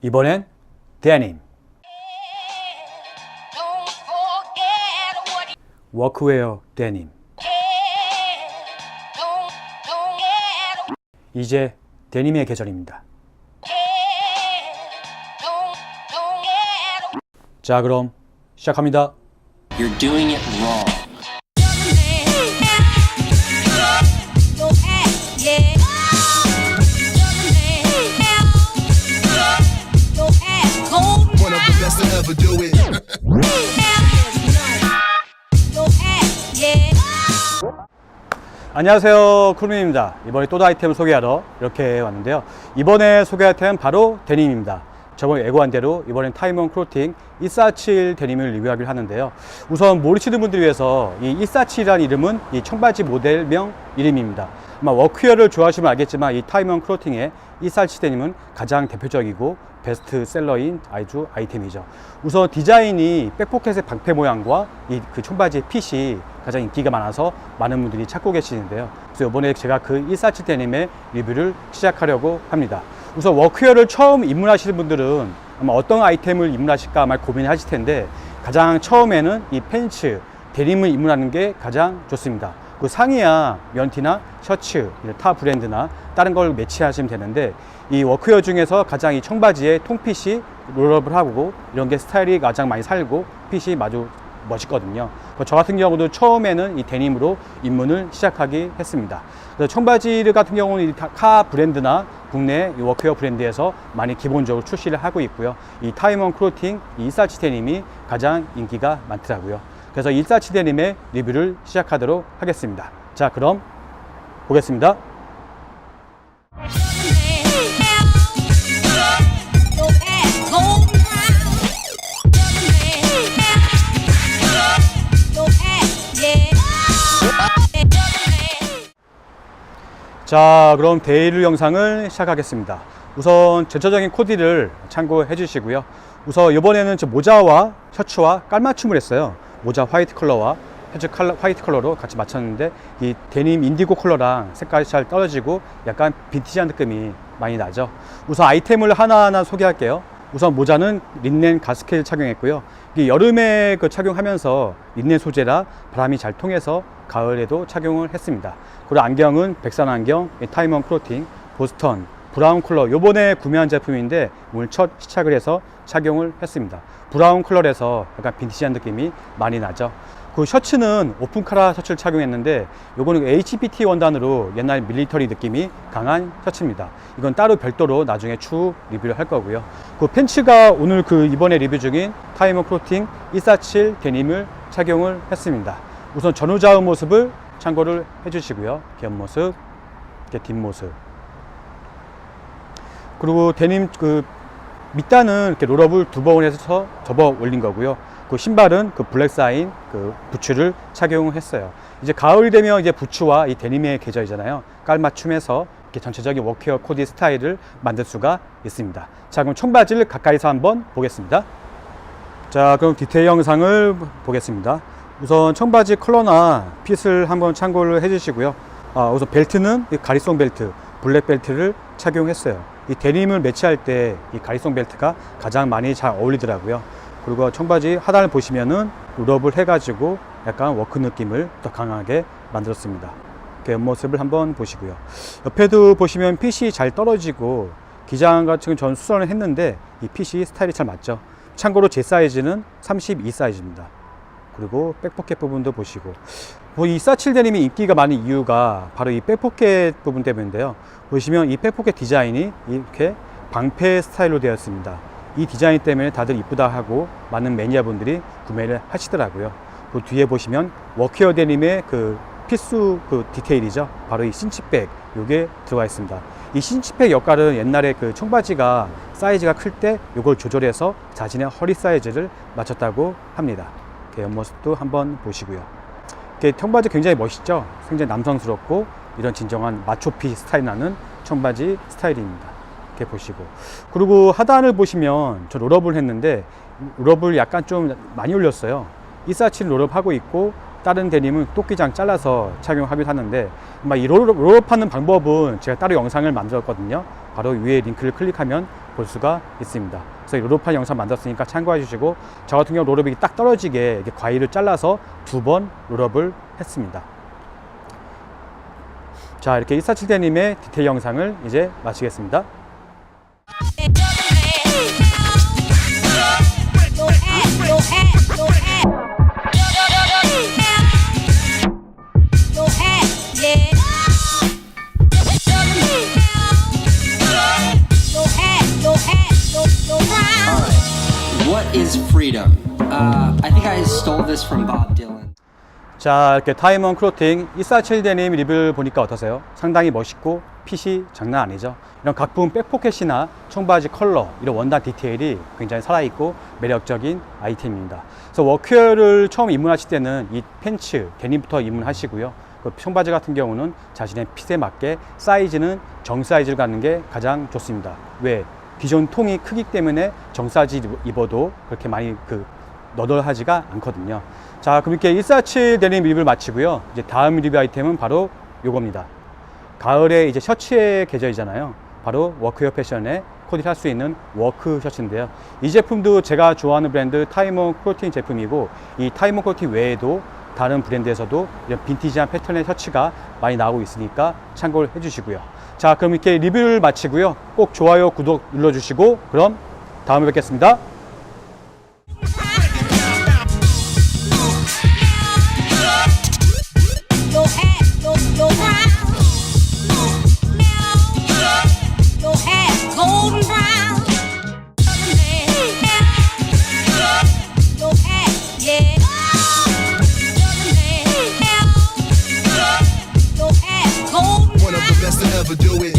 이번엔 데님 워크웨어 데님 이제 데님의 계절입니다. 자 그럼 시작합니다. You're doing it wrong. Of the best to ever do it. 안녕하세요 쿠르민입니다. 이번에 또 아이템을 소개하러 이렇게 왔는데요. 이번에 소개할 템은 바로 데님입니다. 저번에 예고한 대로 이번엔 타이먼 크로팅 147 데님을 리뷰하기로 하는데요. 우선 모르시는 분들 위해서 이 147이라는 이름은 이 청바지 모델명 이름입니다. 아마 워크웨어를 좋아하시면 알겠지만 이 타이먼 크로팅의 147 데님은 가장 대표적이고 베스트셀러인 아주 아이템이죠. 우선 디자인이 백포켓의 방패 모양과 이 그 청바지의 핏이 가장 인기가 많아서 많은 분들이 찾고 계시는데요. 그래서 이번에 제가 그 147 데님의 리뷰를 시작하려고 합니다. 우선 워크웨어를 처음 입문하시는 분들은 아마 어떤 아이템을 입문하실까 아마 고민하실 텐데 가장 처음에는 이 팬츠, 데님을 입문하는 게 가장 좋습니다. 그 상의야 면티나 셔츠, 타 브랜드나 다른 걸 매치하시면 되는데 이 워크웨어 중에서 가장 이 청바지에 통핏이 롤업을 하고 이런 게 스타일이 가장 많이 살고 핏이 아주 멋있거든요. 그저 같은 경우도 처음에는 이 데님으로 입문을 시작하기 했습니다. 청바지 같은 경우는 이 타- 카 브랜드나 국내 이 워크웨어 브랜드에서 많이 기본적으로 출시를 하고 있고요. 이 타이먼 크로팅, 이 일사치 데님이 가장 인기가 많더라고요. 그래서 일사치 데님의 리뷰를 시작하도록 하겠습니다. 자, 그럼 보겠습니다. 자, 그럼 데일리 영상을 시작하겠습니다. 우선 전체적인 코디를 참고해 주시고요. 우선 이번에는 저 모자와 셔츠와 깔맞춤을 했어요. 모자 화이트 컬러와 셔츠 컬러, 화이트 컬러로 같이 맞췄는데 이 데님 인디고 컬러랑 색깔이 잘 떨어지고 약간 빈티지한 느낌이 많이 나죠. 우선 아이템을 하나하나 소개할게요. 우선 모자는 린넨 가스켓을 착용했고요. 여름에 그 착용하면서 린넨 소재라 바람이 잘 통해서 가을에도 착용을 했습니다. 그리고 안경은 백산 안경, 이 타이먼 크로팅, 보스턴, 브라운 컬러. 요번에 구매한 제품인데 오늘 첫 시착을 해서 착용을 했습니다. 브라운 컬러에서 약간 빈티지한 느낌이 많이 나죠. 그 셔츠는 오픈 카라 셔츠를 착용했는데 요거는 HBT 원단으로 옛날 밀리터리 느낌이 강한 셔츠입니다. 이건 따로 별도로 나중에 추후 리뷰를 할 거고요. 그 팬츠가 오늘 그 이번에 리뷰 중인 타이머 크로팅 147 데님을 착용을 했습니다. 우선 전후좌우 모습을 참고를 해주시고요. 이렇게 뒷모습. 그리고 데님 그 밑단은 이렇게 롤업을 두 번 해서 접어 올린 거고요. 그 신발은 그 블랙 사인 그 부츠를 착용했어요. 이제 가을이 되면 이제 부츠와 이 데님의 계절이잖아요. 깔맞춤해서 이렇게 전체적인 워크웨어 코디 스타일을 만들 수가 있습니다. 자, 그럼 청바지를 가까이서 한번 보겠습니다. 자, 그럼 디테일 영상을 보겠습니다. 우선 청바지 컬러나 핏을 한번 참고를 해주시고요. 아, 우선 벨트는 이 가리송 벨트, 블랙 벨트를 착용했어요. 이 데님을 매치할 때 이 가리송 벨트가 가장 많이 잘 어울리더라고요. 그리고 청바지 하단을 보시면은 롤업을 해가지고 약간 워크 느낌을 더 강하게 만들었습니다. 이렇게 옆모습을 한번 보시고요. 옆에도 보시면 핏이 잘 떨어지고 기장 같은 전 수선을 했는데 이 핏이 스타일이 잘 맞죠. 참고로 제 사이즈는 32 사이즈입니다. 그리고 백포켓 부분도 보시고. 뭐이 사칠 데님이 인기가 많은 이유가 바로 이 백포켓 부분 때문인데요. 보시면 이 백포켓 디자인이 이렇게 방패 스타일로 되었습니다. 이 디자인 때문에 다들 이쁘다 하고 많은 매니아분들이 구매를 하시더라고요. 그 뒤에 보시면 워크웨어 데님의 그 필수 그 디테일이죠. 바로 이 신치백 요게 들어가 있습니다. 이 신치백 역할은 옛날에 그 청바지가 사이즈가 클 때 요걸 조절해서 자신의 허리 사이즈를 맞췄다고 합니다 옆모습도 한번 보시고요. 이렇게 청바지 굉장히 멋있죠? 굉장히 남성스럽고 이런 진정한 마초피 스타일 나는 청바지 스타일입니다. 이렇게 보시고. 그리고 하단을 보시면 저 롤업을 했는데 롤업을 약간 좀 많이 올렸어요. 147 롤업 하고 있고 다른 데님은 토끼장 잘라서 착용하기도 하는데 아마 이 롤업, 롤업하는 방법은 제가 따로 영상을 만들었거든요. 바로 위에 링크를 클릭하면 볼 수가 있습니다. 그래서 이 롤업한 영상 만들었으니까 참고해 주시고 저 같은 경우 롤업이 딱 떨어지게 과일을 잘라서 두 번 롤업을 했습니다. 자 이렇게 147대님의 디테일 영상을 이제 마치겠습니다. Uh, I think I stole this from Bob Dylan. 자 이렇게 타이먼 크로팅 147대님 리뷰를 보니까 어떠세요? 상당히 멋있고 핏이 장난 아니죠 이런 각품 백포켓이나 청바지 컬러 이런 원단 디테일이 굉장히 살아있고 매력적인 아이템입니다 그래서 워크웨어를 처음 입문하실 때는 이 팬츠 데님부터 입문하시고요 그 청바지 같은 경우는 자신의 핏에 맞게 사이즈는 정 사이즈를 갖는 게 가장 좋습니다 왜? 기존 통이 크기 때문에 정 사이즈 입어도 그렇게 많이 그 너덜하지가 않거든요. 자, 그럼 이렇게 147 데님 리뷰를 마치고요. 이제 다음 리뷰 아이템은 바로 요겁니다. 가을에 이제 셔츠의 계절이잖아요. 바로 워크웨어 패션에 코디할 수 있는 워크 셔츠인데요. 이 제품도 제가 좋아하는 브랜드 타이머 프로틴 제품이고 이 타이머 프로틴 외에도 다른 브랜드에서도 이런 빈티지한 패턴의 셔츠가 많이 나오고 있으니까 참고를 해주시고요. 자, 그럼 이렇게 리뷰를 마치고요. 꼭 좋아요, 구독 눌러주시고 그럼 다음에 뵙겠습니다. never do it.